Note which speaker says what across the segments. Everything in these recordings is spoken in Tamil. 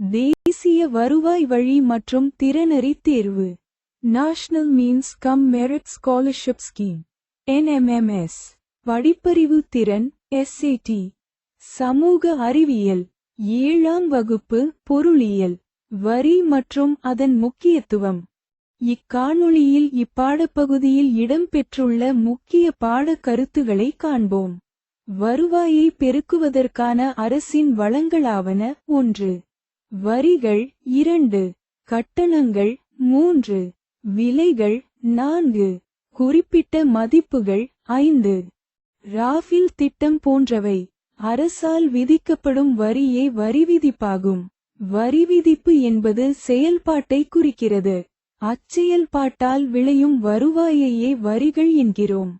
Speaker 1: தேசிய வருவாய் வழி மற்றும் திறனறி தேர்வு. National means cum merit scholarship scheme NMMS படிப்பறிவு திறன் எஸ்ஏடி சமூக அறிவியல். ஏழாம் வகுப்பு பொருளியல். வரி மற்றும் அதன் முக்கியத்துவம். இக்காணொளியில் இப்பாடப்பகுதியில் இடம்பெற்றுள்ள முக்கிய பாட கருத்துகளை காண்போம். வருவாயை பெருக்குவதற்கான அரசின் வளங்களாவன ஒன்று. வரிகள் இரண்டு கட்டணங்கள் மூன்று விலைகள் நான்கு குறிப்பிட்ட மதிப்புகள் ஐந்து. ராஃபில் திட்டம் போன்றவை அரசால் விதிக்கப்படும் வரியே வரி விதிப்பாகும் வரி விதிப்பு என்பது செயல்பாட்டை குறிக்கிறது. அச்செயல்பாட்டால் விளையும் வருவாயையே வரிகள் என்கிறோம்.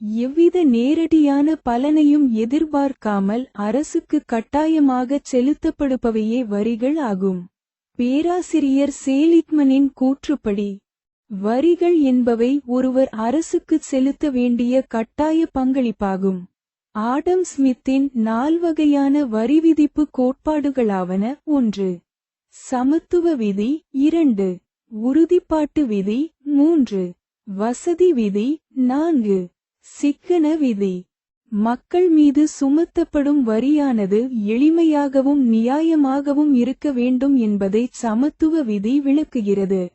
Speaker 1: எவ்வித நேரடியான பலனையும் எதிர்பார்க்காமல் அரசுக்கு கட்டாயமாகச் செலுத்தப்படுபவையே வரிகள் ஆகும். பேராசிரியர் சேலிக்மனின் கூற்றுப்படி வரிகள் என்பவை ஒருவர் அரசுக்குச் செலுத்த வேண்டிய கட்டாய பங்களிப்பாகும். ஆடம் ஸ்மித்தின் நால்வகையான வரி விதிப்பு கோட்பாடுகளாவன ஒன்று சமத்துவ விதி இரண்டு உறுதிப்பாட்டு விதி மூன்று வசதி விதி நான்கு. சிக்கன விதி. மக்கள் மீது சுமத்தப்படும் வரியானது எளிமையாகவும் நியாயமாகவும் இருக்க வேண்டும் என்பதை சமத்துவ விதி விளக்குகிறது.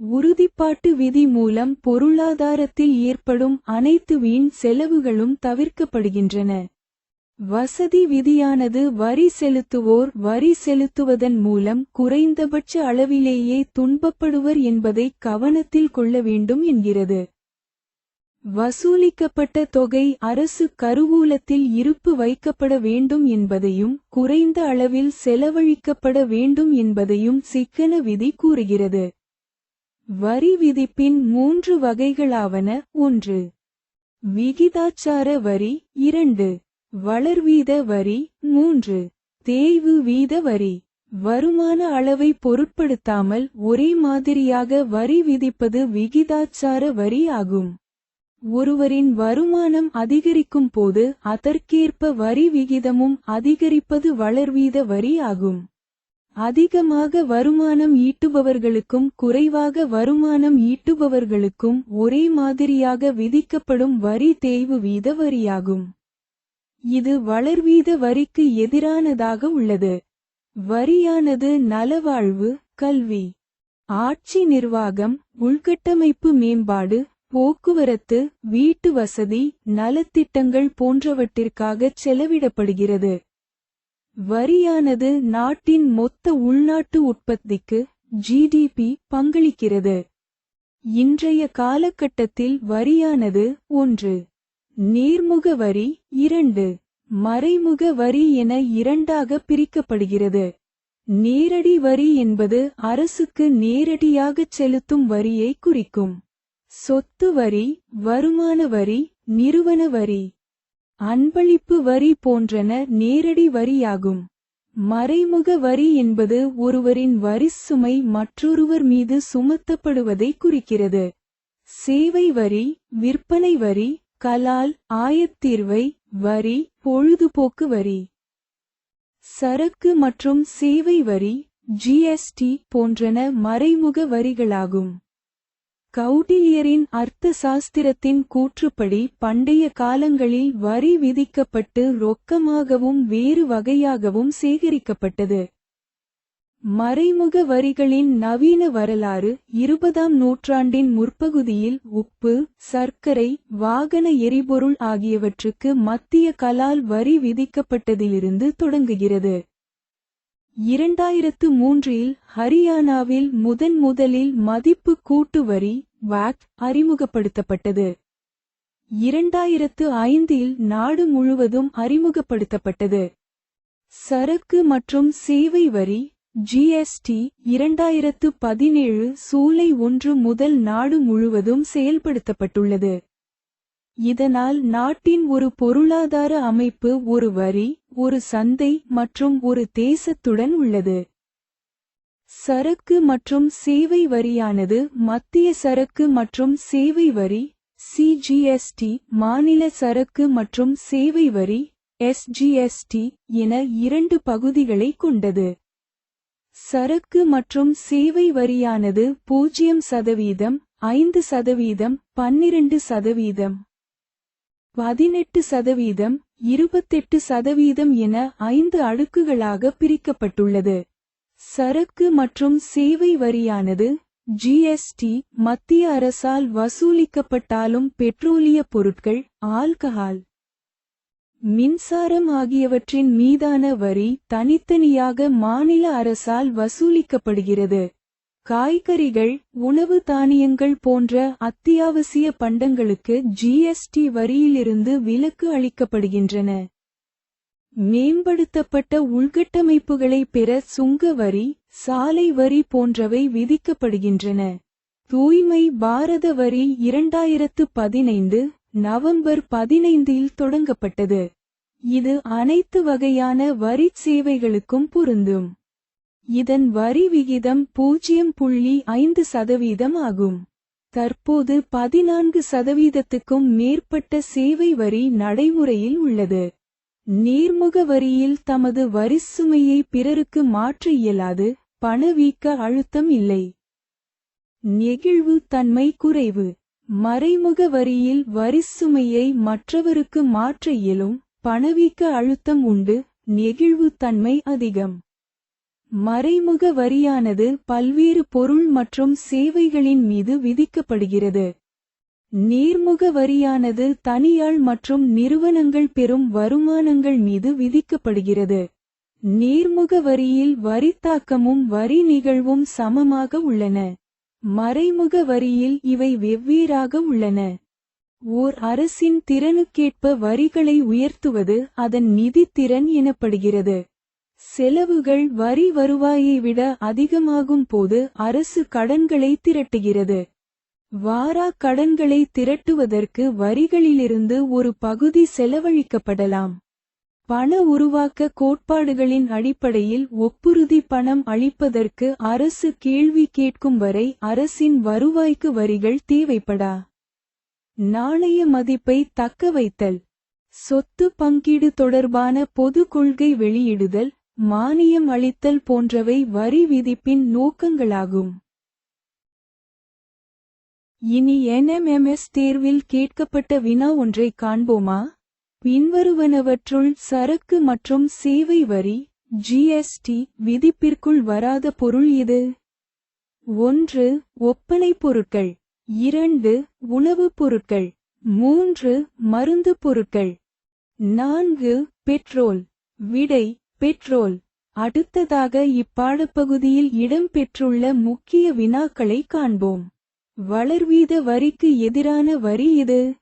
Speaker 1: உறுதிப்பாட்டு விதி மூலம் பொருளாதாரத்தில் ஏற்படும் அனைத்து வீண் செலவுகளும் தவிர்க்கப்படுகின்றன. வசதி விதியானது வரி செலுத்துவோர் வரி செலுத்துவதன் மூலம் குறைந்தபட்ச அளவிலேயே துன்பப்படுவர் என்பதை கவனத்தில் கொள்ள வேண்டும் என்கிறது. வசூலிக்கப்பட்ட தொகை அரசு கருவூலத்தில் இருப்பு வைக்கப்பட வேண்டும் என்பதையும் குறைந்த அளவில் செலவழிக்கப்பட வேண்டும் என்பதையும் சிக்கன விதி கூறுகிறது. வரி விதிப்பின் மூன்று வகைகளாவன. ஒன்று. விகிதாச்சார வரி. இரண்டு. வளர்வீத வரி. மூன்று. தேய்வு வீத வரி. வருமான அளவை பொருட்படுத்தாமல் ஒரே மாதிரியாக வரி விதிப்பது விகிதாச்சார வரி ஆகும். ஒருவரின் வருமானம் அதிகரிக்கும் போது அதற்கேற்ப வரி விகிதமும் அதிகரிப்பது வளர்வீத வரி ஆகும் அதிகமாக வருமானம் ஈட்டுபவர்களுக்கும் குறைவாக வருமானம் ஈட்டுபவர்களுக்கும் ஒரே மாதிரியாக விதிக்கப்படும் வரி தேய்வு வீத வரியாகும். இது வளர்வீத வரிக்கு எதிரானதாக உள்ளது. வரியானது நலவாழ்வு கல்வி ஆட்சி நிர்வாகம் உள்கட்டமைப்பு மேம்பாடு போக்குவரத்து வீட்டு வசதி நலத்திட்டங்கள் போன்றவற்றிற்காகச் செலவிடப்படுகிறது. வரியானது நாட்டின் மொத்த உள்நாட்டு உற்பத்திக்கு ஜிடிபி பங்களிக்கிறது. இன்றைய காலகட்டத்தில் வரியானது ஒன்று நேர்முக வரி இரண்டு மறைமுக வரி என இரண்டாக பிரிக்கப்படுகிறது. நேரடி வரி என்பது அரசுக்கு நேரடியாகச் செலுத்தும் வரியை குறிக்கும். சொத்து வரி வருமான வரி நிறுவன வரி. அன்பளிப்பு வரி போன்றன நேரடி வரியாகும். மறைமுக வரி என்பது ஒருவரின் வரி சுமை மற்றொருவர் மீது சுமத்தப்படுவதை குறிக்கிறது. சேவை வரி விற்பனை வரி கலால் ஆயத்தீர்வை வரி பொழுதுபோக்கு வரி. சரக்கு மற்றும் சேவை வரி ஜிஎஸ்டி போன்றன மறைமுக வரிகளாகும். கௌடில்யரின் அர்த்த சாஸ்திரத்தின் கூற்றுப்படி பண்டைய காலங்களில் வரி விதிக்கப்பட்டு ரொக்கமாகவும் வேறு வகையாகவும் சேகரிக்கப்பட்டது. மறைமுக வரிகளின் நவீன வரலாறு இருபதாம் நூற்றாண்டின் முற்பகுதியில் உப்பு சர்க்கரை வாகன எரிபொருள் ஆகியவற்றுக்கு மத்திய கலால் வரி விதிக்கப்பட்டதிலிருந்து தொடங்குகிறது. இரண்டாயிரத்து மூன்றில் ஹரியானாவில் முதன் முதலில் மதிப்பு கூட்டு வரி வாக் அறிமுகப்படுத்தப்பட்டது. இரண்டாயிரத்து ஐந்தில் நாடு முழுவதும் அறிமுகப்படுத்தப்பட்டது. சரக்கு மற்றும் சேவை வரி ஜிஎஸ்டி இரண்டாயிரத்து பதினேழு சூலை ஒன்று முதல் நாடு முழுவதும் செயல்படுத்தப்பட்டுள்ளது. இதனால் நாட்டின் ஒரு பொருளாதார அமைப்பு ஒரு வரி ஒரு சந்தை மற்றும் ஒரு தேசத்துடன் உள்ளது. சரக்கு மற்றும் சேவை வரியானது மத்திய சரக்கு மற்றும் சேவை வரி சிஜிஎஸ்டி மாநில சரக்கு மற்றும் சேவை வரி எஸ்ஜிஎஸ்டி என இரண்டு பகுதிகளை கொண்டது. சரக்கு மற்றும் சேவை வரியானது பூஜ்ஜியம் சதவீதம் ஐந்து சதவீதம் பன்னிரண்டு சதவீதம். பதினெட்டு சதவீதம் இருபத்தெட்டு சதவீதம் என ஐந்து அடுக்குகளாக பிரிக்கப்பட்டுள்ளது. சரக்கு மற்றும் சேவை வரியானது ஜிஎஸ்டி மத்திய அரசால் வசூலிக்கப்பட்டாலும் பெட்ரோலிய பொருட்கள் ஆல்கஹால் மின்சாரம் ஆகியவற்றின் மீதான வரி தனித்தனியாக மாநில அரசால் வசூலிக்கப்படுகிறது. காய்கறிகள் உணவு தானியங்கள் போன்ற அத்தியாவசிய பண்டங்களுக்கு ஜிஎஸ்டி வரியிலிருந்து விலக்கு அளிக்கப்படுகின்றன. மேம்படுத்தப்பட்ட உள்கட்டமைப்புகளை பெற சுங்க வரி சாலை வரி போன்றவை விதிக்கப்படுகின்றன. தூய்மை பாரத வரி இரண்டாயிரத்து பதினைந்து நவம்பர் பதினைந்தில் தொடங்கப்பட்டது. இது அனைத்து வகையான வரிச் சேவைகளுக்கும் பொருந்தும். இதன் வரி விகிதம் பூஜ்ஜியம் புள்ளி ஐந்து சதவீதம் ஆகும். தற்போது பதினான்கு சதவீதத்துக்கும் மேற்பட்ட சேவை வரி நடைமுறையில் உள்ளது. நேர்முக வரியில் தமது வரி சுமையை பிறருக்கு மாற்ற இயலாது பணவீக்க அழுத்தம் இல்லை. நெகிழ்வு தன்மை குறைவு. மறைமுக வரியில் வரிச்சுமையை மற்றவருக்கு மாற்ற இயலும் பணவீக்க அழுத்தம் உண்டு நெகிழ்வு தன்மை அதிகம். மறைமுக வரியானது பல்வேறு பொருள் மற்றும் சேவைகளின் மீது விதிக்கப்படுகிறது. நேர்முக வரியானது தனியாள் மற்றும் நிறுவனங்கள் பெறும் வருமானங்கள் மீது விதிக்கப்படுகிறது. நேர்முக வரியில் வரித்தாக்கமும் வரி நிகழ்வும் சமமாக உள்ளன. மறைமுக வரியில் இவை வெவ்வேறாக உள்ளன. ஓர் அரசின் திறனுக்கேற்ப வரிகளை உயர்த்துவது அதன் நிதித்திறன் எனப்படுகிறது. செலவுகள் வரி வருவாயை விட அதிகமாகும் போது அரசு கடன்களை திரட்டுகிறது. வாரா கடன்களை திரட்டுவதற்கு வரிகளிலிருந்து ஒரு பகுதி செலவழிக்கப்படலாம். பண உருவாக்க கோட்பாடுகளின் அடிப்படையில் ஒப்புறுதி பணம் அளிப்பதற்கு அரசு கேள்வி கேட்கும் வரை அரசின் வருவாய்க்கு வரிகள் தேவைப்படா. நாணய மதிப்பை தக்க வைத்தல். சொத்து பங்கீடு தொடர்பான பொது கொள்கை வெளியிடுதல். மானியம் அளித்தல் போன்றவை வரி விதிப்பின் நோக்கங்களாகும். இனி என்எம்எம்எஸ் தேர்வில் கேட்கப்பட்ட வினா ஒன்றை காண்போமா? பின்வருவனவற்றுள் சரக்கு மற்றும் சேவை வரி ஜிஎஸ்டி விதிப்பிற்குள் வராத பொருள் இது? ஒன்று ஒப்பனை பொருட்கள். இரண்டு உணவுப் பொருட்கள். மூன்று மருந்து பொருட்கள். நான்கு பெட்ரோல். விடை பெட்ரோல் அடுத்ததாக இப்பாடப்பகுதியில் இடம்பெற்றுள்ள முக்கிய வினாக்களை காண்போம். வளர்வீத வரிக்கு எதிரான வரி இது.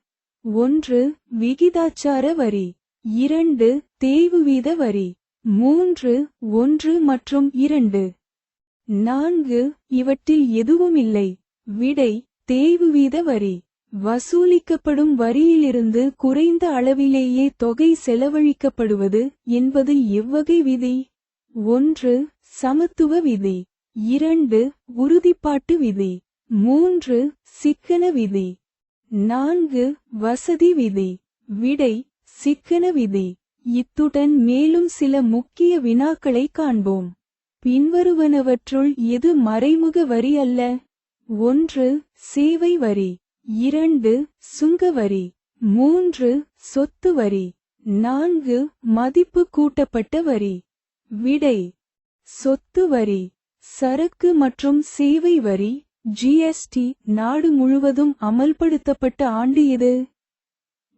Speaker 1: ஒன்று விகிதாச்சார வரி. இரண்டு தேய்வு வீத வரி. மூன்று ஒன்று மற்றும் இரண்டு. நான்கு இவற்றில் எதுவும் இல்லை விடை தேய்வு வீத வரி. வசூலிக்கப்படும் வரியிலிருந்து குறைந்த அளவிலேயே தொகை செலவழிக்கப்படுவது என்பது எவ்வகை விதி. ஒன்று சமத்துவ விதி. இரண்டு உறுதிப்பாட்டு விதி. மூன்று சிக்கன விதி. நான்கு வசதி விதி. விடை சிக்கன விதி. இத்துடன் மேலும் சில முக்கிய வினாக்களை காண்போம். பின்வருவனவற்றுள் எது மறைமுக வரி அல்ல? ஒன்று சேவை வரி. இரண்டு சுங்க வரி மூன்று சொத்து வரி நான்கு மதிப்பு கூட்டப்பட்ட வரி. விடை சொத்து வரி சரக்கு மற்றும் சேவை வரி ஜிஎஸ்டி நாடு முழுவதும் அமல்படுத்தப்பட்ட ஆண்டு இது.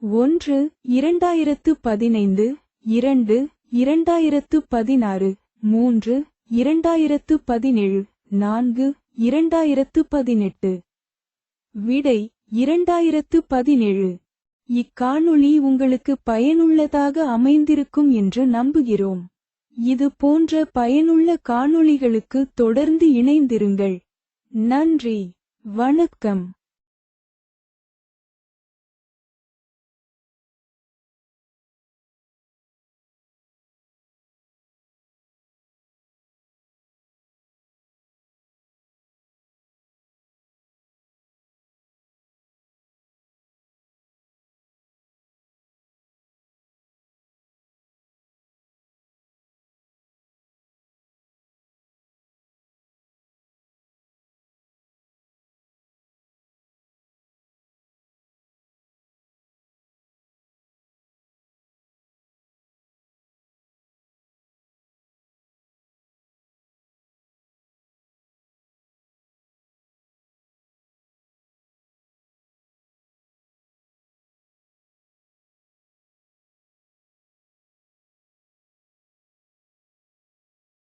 Speaker 1: ஒன்று இரண்டாயிரத்து பதினைந்து இரண்டு இரண்டாயிரத்து பதினாறு மூன்று இரண்டாயிரத்து பதினேழு நான்கு இரண்டாயிரத்து பதினெட்டு. விடை இரண்டாயிரத்து பதினேழு. இக்காணொளி உங்களுக்கு பயனுள்ளதாக அமைந்திருக்கும் என்று நம்புகிறோம். இது போன்ற பயனுள்ள காணொளிகளுக்கு தொடர்ந்து இணைந்திருங்கள். நன்றி. வணக்கம்.